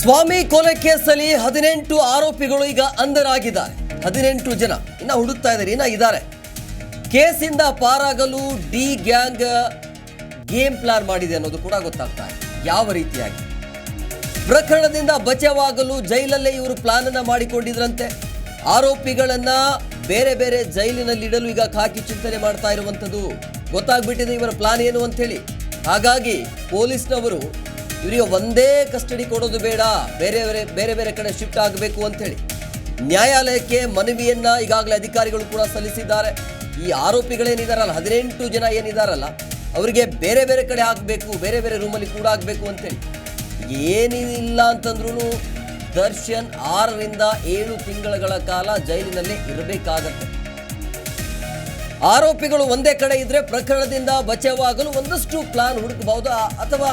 ಸ್ವಾಮಿ ಕೊಲೆ ಕೇಸಲ್ಲಿ ಹದಿನೆಂಟು ಆರೋಪಿಗಳು ಈಗ ಅಂಧರಾಗಿದ್ದಾರೆ. ಹದಿನೆಂಟು ಜನ. ಇನ್ನ ಹುಡುಕ್ತಾ ಇದ್ದಾರೆ ಇನ್ನ ಇದ್ದಾರೆ ಕೇಸಿಂದ ಪಾರಾಗಲು ಡಿ ಗ್ಯಾಂಗ್ ಗೇಮ್ ಪ್ಲಾನ್ ಮಾಡಿದೆ ಅನ್ನೋದು ಕೂಡ ಗೊತ್ತಾಗ್ತಾ ಇದೆ. ಯಾವ ರೀತಿಯಾಗಿ? ಪ್ರಕರಣದಿಂದ ಬಚಾವಾಗಲು ಜೈಲಲ್ಲೇ ಇವರು ಪ್ಲಾನ್ ಅನ್ನ ಮಾಡಿಕೊಂಡಿದ್ರಂತೆ. ಆರೋಪಿಗಳನ್ನ ಬೇರೆ ಬೇರೆ ಜೈಲಿನಲ್ಲಿಡಲು ಈಗ ಖಾಕಿ ಚಿಂತನೆ ಮಾಡ್ತಾ ಇರುವಂಥದ್ದು ಗೊತ್ತಾಗ್ಬಿಟ್ಟಿದೆ ಇವರ ಪ್ಲಾನ್ ಏನು ಅಂತ ಹೇಳಿ ಹಾಗಾಗಿ ಪೊಲೀಸ್ನವರು ಇವರಿಗೆ ಒಂದೇ ಕಸ್ಟಡಿ ಕೊಡೋದು ಬೇಡ. ಬೇರೆ ಬೇರೆ ಬೇರೆ ಬೇರೆ ಕಡೆ ಶಿಫ್ಟ್ ಆಗಬೇಕು ಅಂತ ಹೇಳಿ ನ್ಯಾಯಾಲಯಕ್ಕೆ ಮನವಿಯನ್ನ ಈಗಾಗಲೇ ಅಧಿಕಾರಿಗಳು ಕೂಡ ಸಲ್ಲಿಸಿದ್ದಾರೆ. ಈ ಆರೋಪಿಗಳೇನಿದಾರಲ್ಲ, ಹದಿನೆಂಟು ಜನ ಏನಿದಾರಲ್ಲ, ಅವರಿಗೆ ಬೇರೆ ಬೇರೆ ಕಡೆ ಆಗಬೇಕು, ಬೇರೆ ಬೇರೆ ರೂಮಲ್ಲಿ ಕೂಡ ಆಗಬೇಕು ಅಂತೇಳಿ ಏನಿಲ್ಲ ಅಂತಂದ್ರೂ ದರ್ಶನ್ ಆರರಿಂದ ಏಳು ತಿಂಗಳ ಕಾಲ ಜೈಲಿನಲ್ಲಿ ಇರಬೇಕಾಗತ್ತೆ. ಆರೋಪಿಗಳು ಒಂದೇ ಕಡೆ ಇದ್ರೆ ಪ್ರಕರಣದಿಂದ ಬಚಾವಾಗಲು ಒಂದಷ್ಟು ಪ್ಲಾನ್ ಹುಡುಕಬಹುದು. ಅಥವಾ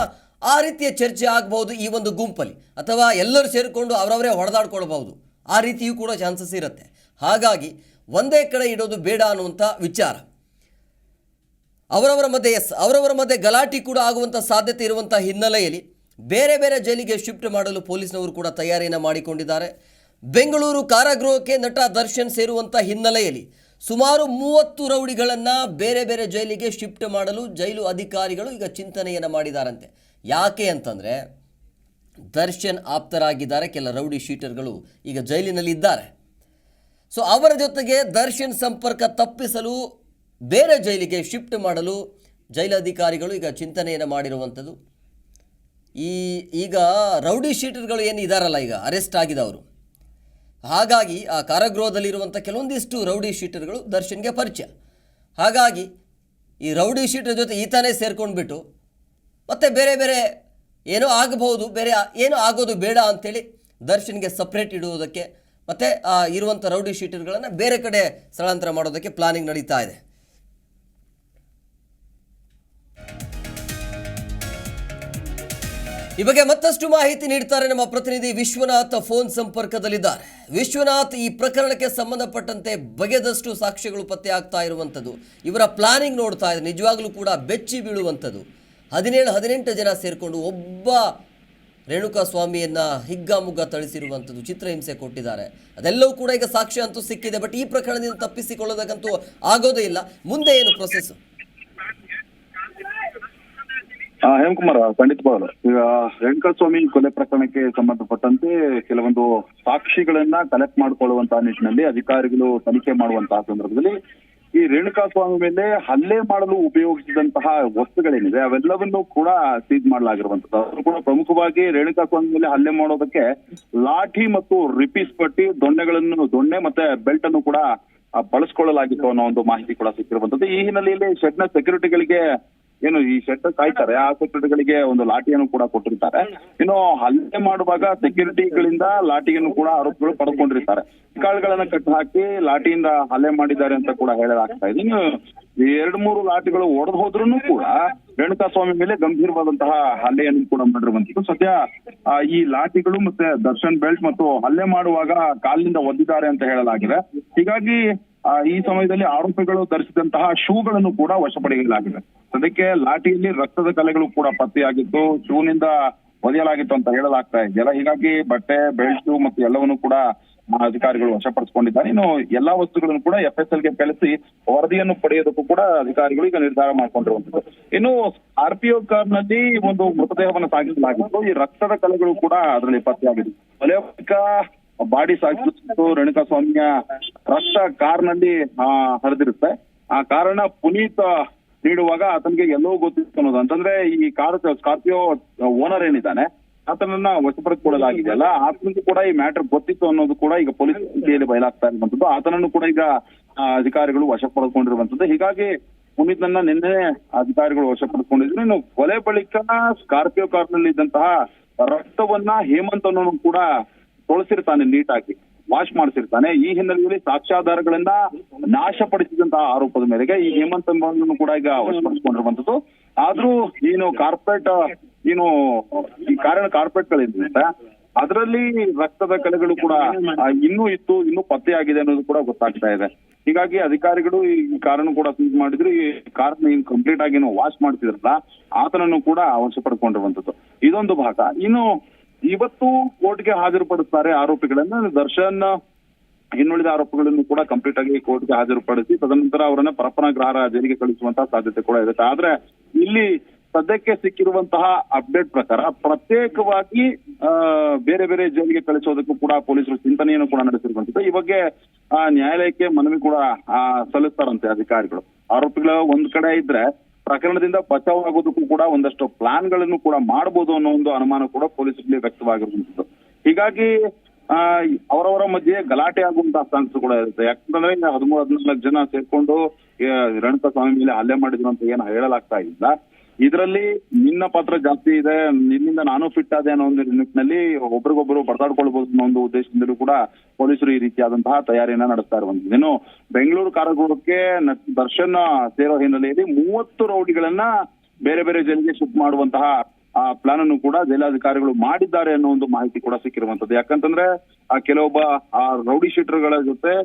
ಆ ರೀತಿಯ ಚರ್ಚೆ ಆಗಬಹುದು ಈ ಒಂದು ಗುಂಪಲ್ಲಿ. ಅಥವಾ ಎಲ್ಲರೂ ಸೇರಿಕೊಂಡು ಅವರವರೇ ಹೊಡೆದಾಡ್ಕೊಳ್ಬಹುದು. ಆ ರೀತಿಯೂ ಕೂಡ ಚಾನ್ಸಸ್ ಇರುತ್ತೆ. ಹಾಗಾಗಿ ಒಂದೇ ಕಡೆ ಇಡೋದು ಬೇಡ ಅನ್ನುವಂಥ ವಿಚಾರ. ಅವರವರ ಮಧ್ಯೆ ಎಸ್ ಅವರವರ ಮಧ್ಯೆ ಗಲಾಟೆ ಕೂಡ ಆಗುವಂಥ ಸಾಧ್ಯತೆ ಇರುವಂಥ ಹಿನ್ನೆಲೆಯಲ್ಲಿ ಬೇರೆ ಬೇರೆ ಜೈಲಿಗೆ ಶಿಫ್ಟ್ ಮಾಡಲು ಪೊಲೀಸ್ನವರು ಕೂಡ ತಯಾರಿಯನ್ನು ಮಾಡಿಕೊಂಡಿದ್ದಾರೆ. ಬೆಂಗಳೂರು ಕಾರಾಗೃಹಕ್ಕೆ ನಟ ದರ್ಶನ್ ಸೇರುವಂಥ ಹಿನ್ನೆಲೆಯಲ್ಲಿ ಸುಮಾರು ಮೂವತ್ತು ರೌಡಿಗಳನ್ನು ಬೇರೆ ಬೇರೆ ಜೈಲಿಗೆ ಶಿಫ್ಟ್ ಮಾಡಲು ಜೈಲು ಅಧಿಕಾರಿಗಳು ಈಗ ಚಿಂತನೆಯನ್ನು ಮಾಡಿದಾರಂತೆ. ಯಾಕೆ ಅಂತಂದರೆ ದರ್ಶನ್ ಆಪ್ತರಾಗಿದ್ದಾರೆ, ಕೆಲ ರೌಡಿ ಶೀಟರ್ಗಳು ಈಗ ಜೈಲಿನಲ್ಲಿ ಇದ್ದಾರೆ ಸೊ ಅವರ ಜೊತೆಗೆ ದರ್ಶನ್ ಸಂಪರ್ಕ ತಪ್ಪಿಸಲು, ಬೇರೆ ಜೈಲಿಗೆ ಶಿಫ್ಟ್ ಮಾಡಲು ಜೈಲಧಿಕಾರಿಗಳು ಈಗ ಚಿಂತನೆಯನ್ನು ಮಾಡಿರುವಂಥದ್ದು. ಈ, ಈಗ ರೌಡಿ ಶೀಟರ್ಗಳು ಏನು ಇದಾರಲ್ಲ ಈಗ, ಅರೆಸ್ಟ್ ಆಗಿದವರು. ಹಾಗಾಗಿ ಆ ಕಾರಾಗೃಹದಲ್ಲಿರುವಂಥ ಕೆಲವೊಂದಿಷ್ಟು ರೌಡಿ ಶೀಟರ್ಗಳು ದರ್ಶನ್ಗೆ ಪರಿಚಯ. ಹಾಗಾಗಿ ಈ ರೌಡಿ ಶೀಟರ್ ಜೊತೆ ಈತನೇ ಸೇರ್ಕೊಂಡ್ಬಿಟ್ಟು ಮತ್ತೆ ಬೇರೆ ಬೇರೆ ಏನೋ ಆಗಬಹುದು, ಬೇರೆ ಏನೋ ಆಗೋದು ಬೇಡ ಅಂಥೇಳಿ ದರ್ಶನ್ಗೆ ಸಪ್ರೇಟ್ ಇಡುವುದಕ್ಕೆ ಮತ್ತು ಇರುವಂಥ ರೌಡಿ ಶೀಟರ್ಗಳನ್ನು ಬೇರೆ ಕಡೆ ಸ್ಥಳಾಂತರ ಮಾಡೋದಕ್ಕೆ ಪ್ಲಾನಿಂಗ್ ನಡೀತಾ ಇದೆ. ಈ ಬಗ್ಗೆ ಮತ್ತಷ್ಟು ಮಾಹಿತಿ ನೀಡ್ತಾರೆ ನಮ್ಮ ಪ್ರತಿನಿಧಿ ವಿಶ್ವನಾಥ್ ಫೋನ್ ಸಂಪರ್ಕದಲ್ಲಿದ್ದಾರೆ. ವಿಶ್ವನಾಥ್ ಈ ಪ್ರಕರಣಕ್ಕೆ ಸಂಬಂಧಪಟ್ಟಂತೆ ಬಗೆದಷ್ಟು ಸಾಕ್ಷ್ಯಗಳು ಪತ್ತೆ ಆಗ್ತಾ ಇರುವಂಥದ್ದು. ಇವರ ಪ್ಲಾನಿಂಗ್ ನೋಡ್ತಾ ಇದೆ. ನಿಜವಾಗ್ಲೂ ಕೂಡ ಬೆಚ್ಚಿ ಬೀಳುವಂಥದ್ದು. ಹದಿನೇಳು, ಹದಿನೆಂಟು ಜನ ಸೇರಿಕೊಂಡು ಒಬ್ಬ ರೇಣುಕಾ ಸ್ವಾಮಿಯನ್ನ ಹಿಗ್ಗಾಮುಗ್ಗ ತಳಿಸಿರುವಂಥದ್ದು ಚಿತ್ರಹಿಂಸೆ ಕೊಟ್ಟಿದ್ದಾರೆ. ಅದೆಲ್ಲವೂ ಕೂಡ ಈಗ ಸಾಕ್ಷ್ಯ ಅಂತೂ ಸಿಕ್ಕಿದೆ, ಬಟ್ ಈ ಪ್ರಕರಣದಿಂದ ತಪ್ಪಿಸಿಕೊಳ್ಳೋದಕ್ಕಂತೂ ಆಗೋದೇ ಇಲ್ಲ. ಮುಂದೆ ಏನು ಪ್ರೊಸೆಸ್ ಹೇಮಕುಮಾರ್ ಖಂಡಿತವಾಗ್ಲು ಈಗ ರೇಣುಕಾಸ್ವಾಮಿ ಕೊಲೆ ಪ್ರಕರಣಕ್ಕೆ ಸಂಬಂಧಪಟ್ಟಂತೆ ಕೆಲವೊಂದು ಸಾಕ್ಷಿಗಳನ್ನ ಕಲೆಕ್ಟ್ ಮಾಡಿಕೊಳ್ಳುವಂತಹ ನಿಟ್ಟಿನಲ್ಲಿ ಅಧಿಕಾರಿಗಳು ತನಿಖೆ ಮಾಡುವಂತಹ ಸಂದರ್ಭದಲ್ಲಿ ಈ ರೇಣುಕಾ ಸ್ವಾಮಿ ಮೇಲೆ ಹಲ್ಲೆ ಮಾಡಲು ಉಪಯೋಗಿಸಿದಂತಹ ವಸ್ತುಗಳೇನಿದೆ, ಅವೆಲ್ಲವನ್ನು ಕೂಡ ಸೀಜ್ ಮಾಡಲಾಗಿರುವಂತದ್ದು ಅವರು ಕೂಡ ಪ್ರಮುಖವಾಗಿ ರೇಣುಕಾ ಸ್ವಾಮಿ ಮೇಲೆ ಹಲ್ಲೆ ಮಾಡೋದಕ್ಕೆ ಲಾಠಿ ಮತ್ತು ರಿಪೀಸ್ ಪಟ್ಟಿ, ದೊಣ್ಣೆಗಳನ್ನು, ದೊಣ್ಣೆ ಮತ್ತೆ ಬೆಲ್ಟ್ ಅನ್ನು ಕೂಡ ಬಳಸ್ಕೊಳ್ಳಲಾಗಿತ್ತು ಅನ್ನೋ ಒಂದು ಮಾಹಿತಿ ಕೂಡ ಸಿಕ್ಕಿರುವಂತದ್ದು ಈ ಹಿನ್ನೆಲೆಯಲ್ಲಿ ಶೆಡ್ನ ಸೆಕ್ಯೂರಿಟಿಗಳಿಗೆ ಏನು ಈ ಶೆಡ್ ಕಾಯ್ತಾರೆ ಆ ಸೆಕ್ಯೂರಿಟಿಗಳಿಗೆ ಒಂದು ಲಾಠಿಯನ್ನು ಕೂಡ ಕೊಟ್ಟಿರ್ತಾರೆ. ಇನ್ನು ಹಲ್ಲೆ ಮಾಡುವಾಗ ಸೆಕ್ಯೂರಿಟಿಗಳಿಂದ ಲಾಠಿಯನ್ನು ಕೂಡ ಆರೋಪಿಗಳು ಪಡೆದುಕೊಂಡಿರ್ತಾರೆ. ಕಾಳುಗಳನ್ನ ಕಟ್ಟು ಹಾಕಿ ಲಾಠಿಯಿಂದ ಹಲ್ಲೆ ಮಾಡಿದ್ದಾರೆ ಅಂತ ಕೂಡ ಹೇಳಲಾಗ್ತಾ ಇದೆ. ಇನ್ನು ಎರಡು ಮೂರು ಲಾಠಿಗಳು ಒಡೆದು ಹೋದ್ರೂ ಕೂಡ ರೇಣುಕಾಸ್ವಾಮಿ ಮೇಲೆ ಗಂಭೀರವಾದಂತಹ ಹಲ್ಲೆಯನ್ನು ಕೂಡ ಮಾಡಿರುವಂತದ್ದು ಸದ್ಯ ಆ, ಈ ಲಾಠಿಗಳು ಮತ್ತೆ ದರ್ಶನ್ ಬೆಲ್ಟ್ ಮತ್ತು ಹಲ್ಲೆ ಮಾಡುವಾಗ ಕಾಲಿನಿಂದ ಒದ್ದಿದ್ದಾರೆ ಅಂತ ಹೇಳಲಾಗಿದೆ. ಹೀಗಾಗಿ ಈ ಸಮಯದಲ್ಲಿ ಆರೋಪಿಗಳು ಧರಿಸಿದಂತಹ ಶೂಗಳನ್ನು ಕೂಡ ವಶಪಡಿಸಲಾಗಿದೆ. ಅದಕ್ಕೆ ಲಾಠಿಯಲ್ಲಿ ರಕ್ತದ ಕಲೆಗಳು ಕೂಡ ಪತ್ತೆಯಾಗಿದ್ದು, ಶೂನಿಂದ ಒದೆಯಲಾಗಿತ್ತು ಅಂತ ಹೇಳಲಾಗ್ತಾ ಇದೆಯಲ್ಲ ಹೀಗಾಗಿ ಬಟ್ಟೆ, ಬೆಲ್ಟ್ ಮತ್ತು ಎಲ್ಲವನ್ನು ಕೂಡ ಅಧಿಕಾರಿಗಳು ವಶಪಡಿಸಿಕೊಂಡಿದ್ದಾರೆ. ಇನ್ನು ಎಲ್ಲಾ ವಸ್ತುಗಳನ್ನು ಕೂಡ ಎಫ್ ಎಸ್ ಎಲ್ಗೆ ಕಳಿಸಿ ವರದಿಯನ್ನು ಪಡೆಯೋದಕ್ಕೂ ಕೂಡ ಅಧಿಕಾರಿಗಳು ಈಗ ನಿರ್ಧಾರ ಮಾಡಿಕೊಂಡಿರುವಂತದ್ದು ಇನ್ನು ಆರ್ ಪಿ ಒ ಕಾರ್ನಲ್ಲಿ ಒಂದು ಮೃತದೇಹವನ್ನು ಸಾಗಿಸಲಾಗಿತ್ತು ಈ ರಕ್ತದ ಕಲೆಗಳು ಕೂಡ ಅದರಲ್ಲಿ ಪತ್ತೆಯಾಗಿದೆ. ಕೊಲೆ ಬಾಡಿ ಸಾಗಿಸಿದ್ದು ರೇಣುಕಾಸ್ವಾಮಿಯ ರಕ್ತ ಕಾರ್ನಲ್ಲಿ ಆ, ಹರಿದಿರುತ್ತೆ. ಆ ಕಾರಣ ಪುನೀತ್ ನೀಡುವಾಗ ಆತನಿಗೆ ಎಲ್ಲೋ ಗೊತ್ತಿತ್ತು ಅನ್ನೋದು. ಅಂತಂದ್ರೆ ಈ ಕಾರ್ ಸ್ಕಾರ್ಪಿಯೋ ಓನರ್ ಏನಿದ್ದಾನೆ ಆತನನ್ನ ವಶಪಡಿಸಿಕೊಳ್ಳಲಾಗಿದೆಯಲ್ಲ ಆತನಿಗೂ ಕೂಡ ಈ ಮ್ಯಾಟರ್ ಗೊತ್ತಿತ್ತು ಅನ್ನೋದು ಕೂಡ ಈಗ ಪೊಲೀಸ್ ಸ್ಥಿತಿಯಲ್ಲಿ ಬಯಲಾಗ್ತಾ ಇರುವಂತದ್ದು ಆತನನ್ನು ಕೂಡ ಈಗ ಆ, ಅಧಿಕಾರಿಗಳು ವಶಪಡಿಸಿಕೊಂಡಿರುವಂತದ್ದು ಹೀಗಾಗಿ ಪುನೀತ್ ನನ್ನ ನಿನ್ನೆ ಅಧಿಕಾರಿಗಳು ವಶಪಡಿಸಿಕೊಂಡಿದ್ರು. ಇನ್ನು ಕೊಲೆ ಬಳಿಕ ಸ್ಕಾರ್ಪಿಯೋ ಕಾರ್ನಲ್ಲಿ ಇದ್ದಂತಹ ರಕ್ತವನ್ನ ಹೇಮಂತ್ ಅನ್ನೋನು ಕೂಡ ತೊಳಸಿರ್ತಾನೆ ನೀಟಾಗಿ ವಾಶ್ ಮಾಡಿಸಿರ್ತಾನೆ. ಈ ಹಿನ್ನೆಲೆಯಲ್ಲಿ ಸಾಕ್ಷ್ಯಾಧಾರಗಳನ್ನ ನಾಶಪಡಿಸಿದಂತಹ ಆರೋಪದ ಮೇರೆಗೆ ಈ ಹೇಮಂತ್ ಸಂಬಂಧನೂ ಕೂಡ ಈಗ ವಶಪಡಿಸಿಕೊಂಡಿರುವಂತದ್ದು ಆದ್ರೂ ಏನು ಕಾರ್ಪೊರೇಟ್, ಏನು ಈ ಕಾರಣ ಗಳಿದ್ರಿಂದ ಅದರಲ್ಲಿ ರಕ್ತದ ಕಲೆಗಳು ಕೂಡ ಇನ್ನೂ ಇತ್ತು, ಇನ್ನೂ ಪತ್ತೆಯಾಗಿದೆ ಅನ್ನೋದು ಕೂಡ ಗೊತ್ತಾಗ್ತಾ ಇದೆ. ಹೀಗಾಗಿ ಅಧಿಕಾರಿಗಳು ಈ ಕಾರನ್ನು ಕೂಡ ಸೀಸ್ ಮಾಡಿದ್ರು. ಈ ಕಾರನ್ನ ಏನು ಕಂಪ್ಲೀಟ್ ಆಗಿ ಏನು ವಾಶ್ ಮಾಡ್ತಿದ್ರಲ್ಲ ಆತನನ್ನು ಕೂಡ ವಶಪಡ್ಕೊಂಡಿರುವಂತದ್ದು ಇದೊಂದು ಭಾಗ. ಇನ್ನು ಇವತ್ತು ಕೋರ್ಟ್ಗೆ ಹಾಜರುಪಡಿಸ್ತಾರೆ ಆರೋಪಿಗಳನ್ನ. ದರ್ಶನ್, ಇನ್ನುಳಿದ ಆರೋಪಗಳನ್ನು ಕೂಡ ಕಂಪ್ಲೀಟ್ ಆಗಿ ಕೋರ್ಟ್ಗೆ ಹಾಜರುಪಡಿಸಿ, ತದನಂತರ ಅವರನ್ನ ಪರಪ್ಪನಗ್ರಹರ ಜೈಲಿಗೆ ಕಳಿಸುವಂತಹ ಸಾಧ್ಯತೆ ಕೂಡ ಇರುತ್ತೆ ಆದ್ರೆ ಇಲ್ಲಿ ಸದ್ಯಕ್ಕೆ ಸಿಕ್ಕಿರುವಂತಹ ಅಪ್ಡೇಟ್ ಪ್ರಕಾರ ಪ್ರತ್ಯೇಕವಾಗಿ ಬೇರೆ ಬೇರೆ ಜೈಲಿಗೆ ಕಳಿಸೋದಕ್ಕೂ ಕೂಡ ಪೊಲೀಸರು ಚಿಂತನೆಯನ್ನು ಕೂಡ ನಡೆಸಿರುವಂತದ್ದು ಈ ಬಗ್ಗೆ ನ್ಯಾಯಾಲಯಕ್ಕೆ ಮನವಿ ಕೂಡ ಸಲ್ಲಿಸ್ತಾರಂತೆ ಅಧಿಕಾರಿಗಳು. ಆರೋಪಿಗಳು ಒಂದ್ ಕಡೆ ಇದ್ರೆ ಪ್ರಕರಣದಿಂದ ಬಚಾವ್ ಆಗೋದಕ್ಕೂ ಕೂಡ ಒಂದಷ್ಟು ಪ್ಲಾನ್ಗಳನ್ನು ಕೂಡ ಮಾಡಬಹುದು ಅನ್ನೋ ಒಂದು ಅನುಮಾನ ಕೂಡ ಪೊಲೀಸರಲ್ಲಿ ವ್ಯಕ್ತವಾಗಿರುವಂತದ್ದು ಹೀಗಾಗಿ, ಆ, ಅವರವರ ಮಧ್ಯೆ ಗಲಾಟೆ ಆಗುವಂತಹ ಚಾನ್ಸ್ ಕೂಡ ಇರುತ್ತೆ. ಯಾಕಂದ್ರೆ ಈಗ ಹದಿಮೂರು, ಹದಿನಾಲ್ಕು ಜನ ಸೇರ್ಕೊಂಡು ರೇಣುಕಾ ಸ್ವಾಮಿ ಮೇಲೆ ಹಲ್ಲೆ ಮಾಡಿದ್ರು ಅಂತ ಏನು ಹೇಳಲಾಗ್ತಾ ಇಲ್ಲ. ಇದರಲ್ಲಿ ನಿನ್ನ ಪಾತ್ರ ಜಾಸ್ತಿ ಇದೆ, ನಿನ್ನಿಂದ ನಾನು ಫಿಟ್ ಆದೆ ಅನ್ನೋ ಒಂದು ನಿಟ್ಟಿನಲ್ಲಿ ಒಬ್ರಿಗೊಬ್ರು ಬಡದಾಡ್ಕೊಳ್ಬಹುದು ಅನ್ನೋ ಒಂದು ಉದ್ದೇಶದಿಂದಲೂ ಕೂಡ ಪೊಲೀಸರು ಈ ರೀತಿಯಾದಂತಹ ತಯಾರಿಯನ್ನ ನಡೆಸ್ತಾ ಇರುವಂತದ್ದು ಇನ್ನು ಬೆಂಗಳೂರು ಕಾರಾಗೃಹಕ್ಕೆ ದರ್ಶನ್ ಸೇರೋ ಹಿನ್ನೆಲೆಯಲ್ಲಿ ಮೂವತ್ತು ರೌಡಿಗಳನ್ನ ಬೇರೆ ಬೇರೆ ಜೈಲಿಗೆ ಶಿಫ್ಟ್ ಮಾಡುವಂತಹ, ಆ ಪ್ಲಾನ್ ಅನ್ನು ಕೂಡ ಜೈಲಾಧಿಕಾರಿಗಳು ಮಾಡಿದ್ದಾರೆ ಅನ್ನೋ ಒಂದು ಮಾಹಿತಿ ಕೂಡ ಸಿಕ್ಕಿರುವಂತದ್ದು ಯಾಕಂತಂದ್ರೆ, ಆ, ಕೆಲವೊಬ್ಬ, ಆ, ರೌಡಿ ಶೀಟರ್ಗಳ ಜೊತೆ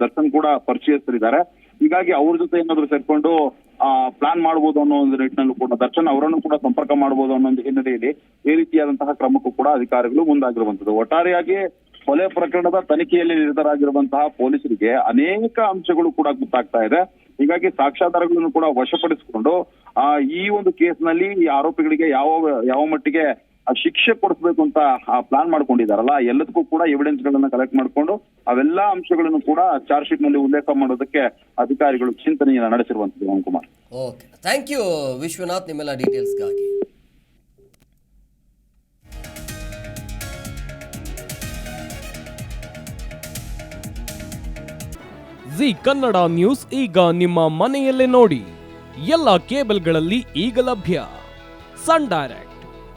ದರ್ಶನ್ ಕೂಡ ಪರಿಚಯಸ್ಥರಿದ್ದಾರೆ. ಹೀಗಾಗಿ ಅವ್ರ ಜೊತೆ ಏನಾದ್ರು ಸೇರ್ಕೊಂಡು, ಆ ಪ್ಲಾನ್ ಮಾಡಬಹುದು ಅನ್ನೋ ಒಂದು ನಿಟ್ಟಿನಲ್ಲೂ ಕೂಡ, ದರ್ಶನ್ ಅವರನ್ನು ಕೂಡ ಸಂಪರ್ಕ ಮಾಡಬಹುದು ಅನ್ನೋ ಒಂದು ಹಿನ್ನೆಲೆಯಲ್ಲಿ ಈ ರೀತಿಯಾದಂತಹ ಕ್ರಮಕ್ಕೂ ಕೂಡ ಅಧಿಕಾರಿಗಳು ಮುಂದಾಗಿರುವಂತದ್ದು ಒಟ್ಟಾರೆಯಾಗಿ ಕೊಲೆ ಪ್ರಕರಣದ ತನಿಖೆಯಲ್ಲಿ ನಿರತರಾಗಿರುವಂತಹ ಪೊಲೀಸರಿಗೆ ಅನೇಕ ಅಂಶಗಳು ಕೂಡ ಗೊತ್ತಾಗ್ತಾ ಇದೆ. ಹೀಗಾಗಿ ಸಾಕ್ಷ್ಯಾಧಾರಗಳನ್ನು ಕೂಡ ವಶಪಡಿಸಿಕೊಂಡು, ಆ, ಈ ಒಂದು ಕೇಸ್ನಲ್ಲಿ ಈ ಆರೋಪಿಗಳಿಗೆ ಯಾವ ಯಾವ ಮಟ್ಟಿಗೆ ಶಿಕ್ಷೆ ಕೊಡಿಸ್ಬೇಕು ಅಂತ ಪ್ಲಾನ್ ಮಾಡ್ಕೊಂಡಿದಾರಲ್ಲ ಎಲ್ಲದಕ್ಕೂ ಕೂಡ ಎವಿಡೆನ್ಸ್ ಗಳನ್ನ ಕಲೆಕ್ಟ್ ಮಾಡ್ಕೊಂಡು ಅವೆಲ್ಲಾ ಅಂಶಗಳನ್ನು ಕೂಡ ಚಾರ್ಜ್ ಶೀಟ್ನಲ್ಲಿ ಉಲ್ಲೇಖ ಮಾಡೋದಕ್ಕೆ ಅಧಿಕಾರಿಗಳು ಚಿಂತನೆಯನ್ನ ನಡೆಸಿರುವಂತದ್ದು Om Kumar. Okay thank you Vishwanath ನಿಮ್ಮೆಲ್ಲ ಡೀಟೇಲ್ಸ್ಗಾಗಿ ಜಿ ಕನ್ನಡ ನ್ಯೂಸ್ ಈಗ ನಿಮ್ಮ ಮನೆಯಲ್ಲೇ ನೋಡಿ. ಎಲ್ಲ ಕೇಬಲ್ಗಳಲ್ಲಿ ಈಗ ಲಭ್ಯ. Sun Direct.